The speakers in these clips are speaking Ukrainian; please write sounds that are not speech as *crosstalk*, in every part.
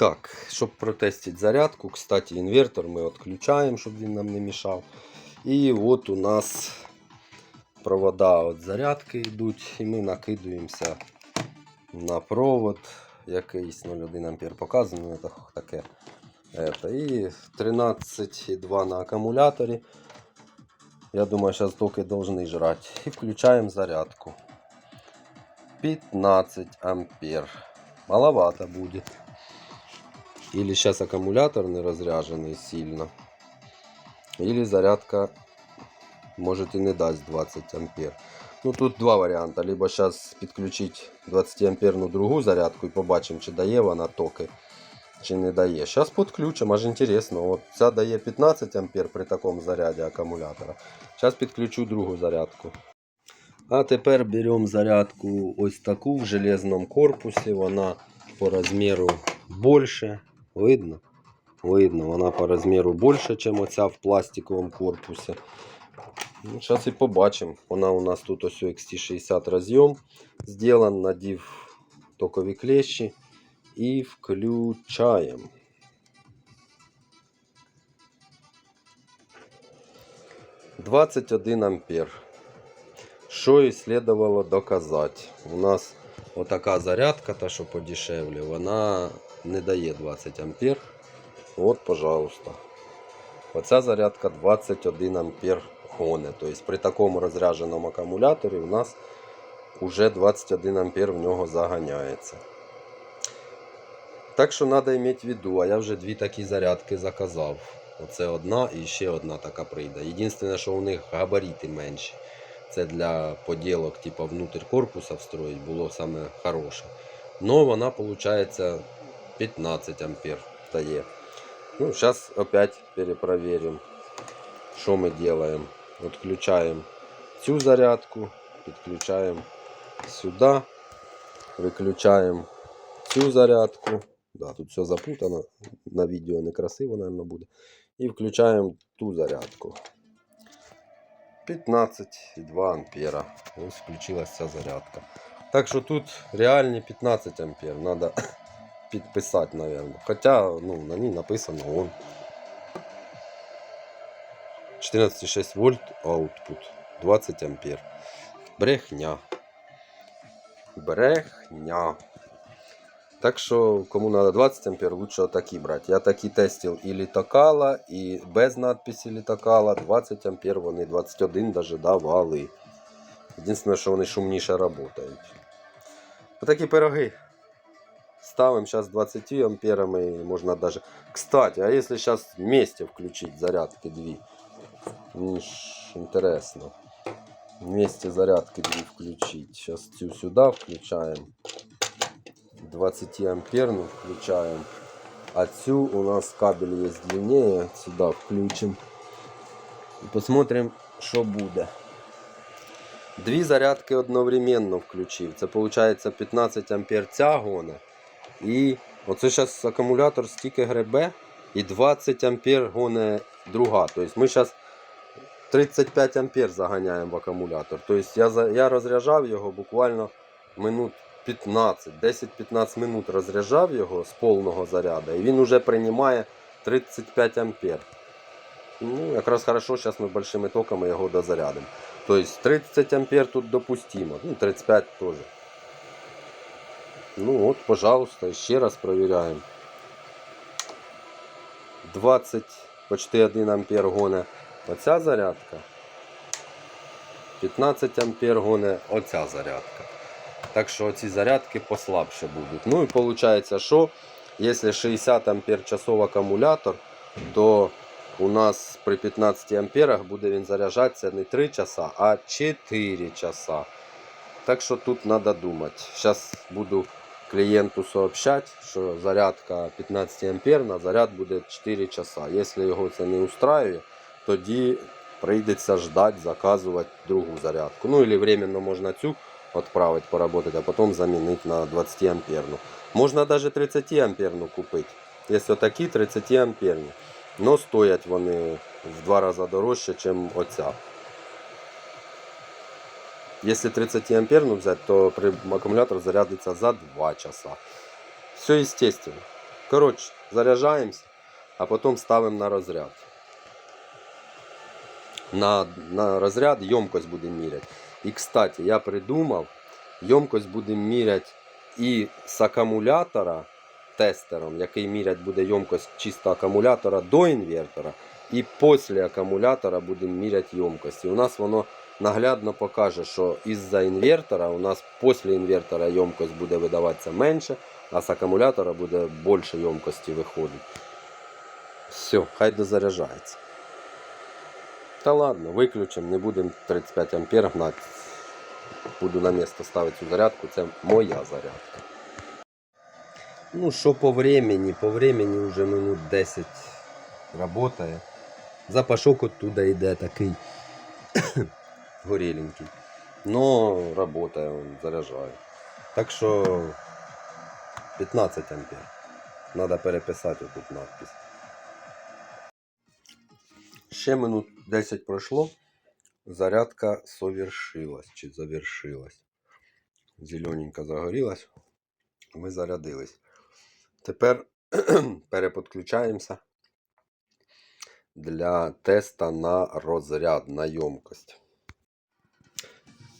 Так, щоб протестити зарядку, кстати, інвертор ми відключаємо, щоб він нам не мішав. І от у нас провода від зарядки йдуть, і ми накидуємося на провод якийсь 0,1 ампер показано, це таке. І 13,2 на акумуляторі. Я думаю, зараз токи должны жрати. І включаємо зарядку. 15 ампер. Маловато будет. Или сейчас аккумулятор не разряженный сильно. Или зарядка может и не дасть 20 ампер. Ну тут два варіанти. Либо зараз підключити 20 амперну другу зарядку і побачимо, чи дає вона токи, чи не дає. Зараз підключимо, аж інтересно. От ця дає 15 ампер при такому заряді акумулятора. Зараз підключу другу зарядку. А тепер беремо зарядку ось таку в железному корпусі. Вона по розміру більше. Видно? Видно, вона по розміру більше, ніж оця в пластиковому корпусі. Ну, Зараз і побачимо. Вона у нас тут ось XT60 роз'єм зроблен, надів токові клещі і включаємо. Двадцять один ампер. Що і слідувало доказати. У нас отака зарядка, та що подешевле, вона не дає 20 ампер. От, пожалуйста. Оця зарядка 21 ампер гоне. Тобто при такому розрядженому акумуляторі у нас уже 21 ампер в нього заганяється. Так що треба мати в виду, а я вже дві такі зарядки заказав. Оце одна і ще одна така прийде. Єдине, що у них габарити менші. Це для поділок, типу внутрь корпуса встроїть, було саме хороше. Но вона виходить 15 ампер дає. Ну, сейчас опять перепроверим, что мы делаем. Отключаем цю зарядку, підключаємо сюда, виключаємо цю зарядку. Да, тут все запутано, на відео некрасиво, наверное, буде. І включаємо ту зарядку. 15,2 ампера. Ось включилась ця зарядка. Так що тут реальні 15 ампер. Надо підписати, наверное. Хоча ну, на ній написано он. 14,6 вольт output. 20 ампер. Брехня. Брехня. Так що, кому надо 20 ампер, лучше такі брати. Я такі тестив і літакала, і без надписі літакала. 20 ампер вони 21 даже давали. Єдине, що вони шумніше працюють. Отакі пироги. Ставим сейчас 20 амперами, можно даже... Кстати, а если сейчас вместе включить зарядки две? Интересно. Вместе зарядки две включить. Сейчас цю сюда включаем. 20 амперную включаем. А цю у нас кабель есть длиннее. Сюда включим. И посмотрим, что будет. Дві зарядки одновременно включив. Це виходить 15 ампер ця гона. І оце зараз акумулятор стільки гребе і 20 ампер гоне друга. Тобто ми зараз 35 ампер заганяємо в акумулятор. Тобто я, я розряджав його буквально минут 15, 10-15 минут розряджав його з повного заряду, і він вже приймає 35 ампер. Ну, якраз хорошо, зараз ми большими токами його дозарядимо. Тобто 30 ампер тут допустимо, ну 35 теж. Ну от, пожалуйста, ще раз проверяем. 20, почти 1 ампер гоне оця зарядка. 15 ампер гоне оця зарядка. Так що ці зарядки послабше будуть. Ну і виходить, що якщо 60 ампер часов акумулятор, то у нас при 15 амперах буде він заряджатися не 3 часа, а 4 часа. Так що тут треба думати. Зараз буду клієнту сообщать, що зарядка 15 амперна, заряд буде 4 часа. Якщо його це не устраює, тоді прийдеться ждати, заказувати другу зарядку. Ну или временно можна цю відправити поработати, а потім замінити на 20 амперну. Можна навіть 30 амперну купити. Якщо такі 30 амперні. Но стоять вони в два рази дорожче, ніж оця. Если 30 амперную взять, то аккумулятор зарядится за 2 часа. Все естественно. Коротше, заряджаємося, а потім ставимо на розряд. На, на розряд ємкость будемо міряти. І, кстати, я придумав, ємкость будемо міряти і з акумулятора тестером, який мірять буде ємкость чисто акумулятора до інвертора, і після акумулятора будемо міряти ємкості. У нас воно наглядно покаже, що із-за інвертора у нас після інвертора ємкость буде видаватися менше, а з акумулятора буде більше ємкості виходить. Все, хай дозаряджається. Та ладно, виключимо, не будемо 35 ампер гнати. Буду на місце ставити цю зарядку, це моя зарядка. Ну, що по времени, по времени вже минут 10 работає. Запашок оттуда йде такий горіленький. Но работає, он заряджає. Так що 15 ампер. Надо переписати тут надпись. Ще минут 10 пройшло. Зарядка совершилась чи завершилась. Зелененька загорілась. Ми зарядились. Тепер *clears throat* переподключаємося для теста на розряд, на ємкость.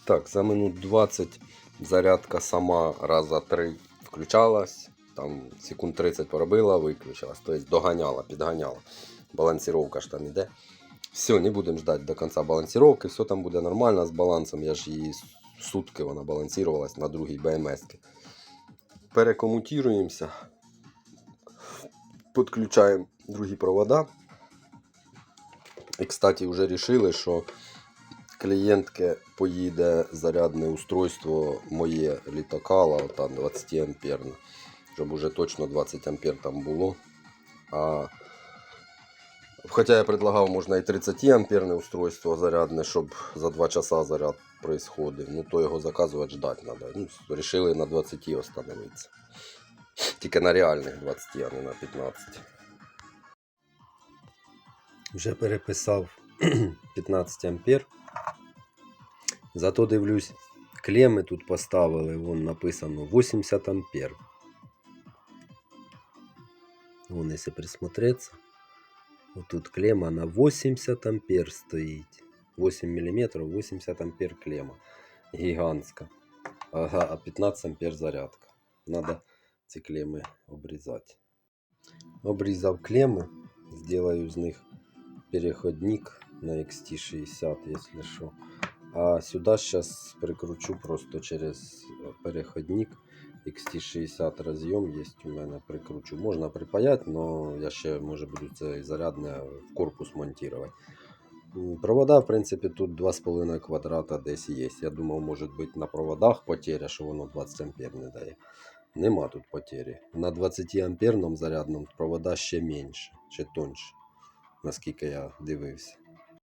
Так, за минут 20 зарядка сама раза 3 включалась. Там секунд 30 поробила, виключилась. Тобто доганяла, підганяла. Балансировка ж там іде. Все, не будемо ждати до кінця балансировки, все там буде нормально з балансом. Я ж її сутки вона балансувалась на другій БМС. Перекомутуємося. Підключаємо другі провода. І, кстати, вже вирішили, що клієнтки поїде зарядне устройство моє літокала, там 20 амперне, щоб уже точно 20 ампер там було. А Хоча я предлагав, можна і 30 амперне устройство зарядне, щоб за 2 часа заряд происходив. Ну то його заказувати ждати треба. Ну, рішили на 20 остановитися. Тільки на реальних 20, а не на 15. Вже переписав *clears throat* 15 ампер. Зато дивлюсь, клеми тут поставили, вон написано 80 ампер. Вон, если присмотреться. Вот тут клемма на 80 ампер стоит. 8 миллиметров, 80 ампер клемма. Гигантская. Ага, а 15 ампер зарядка. Надо ці клеммы обрізати. Обрізав клеммы. Сделаю з них переходник на XT60, если що. А сюда сейчас прикручу просто через переходник. XT60 роз'єм есть у мене, прикручу. Можна припаять, но я ще може буду це зарядне в корпус монтувати. Провода, в принципі, тут 2,5 квадрата десь є. Я думав, може бути на проводах потеря, що воно 20 ампер не дає. Нема тут потері. На 20 амперному зарядному провода ще менше, ще тоньше, наскільки я дивився.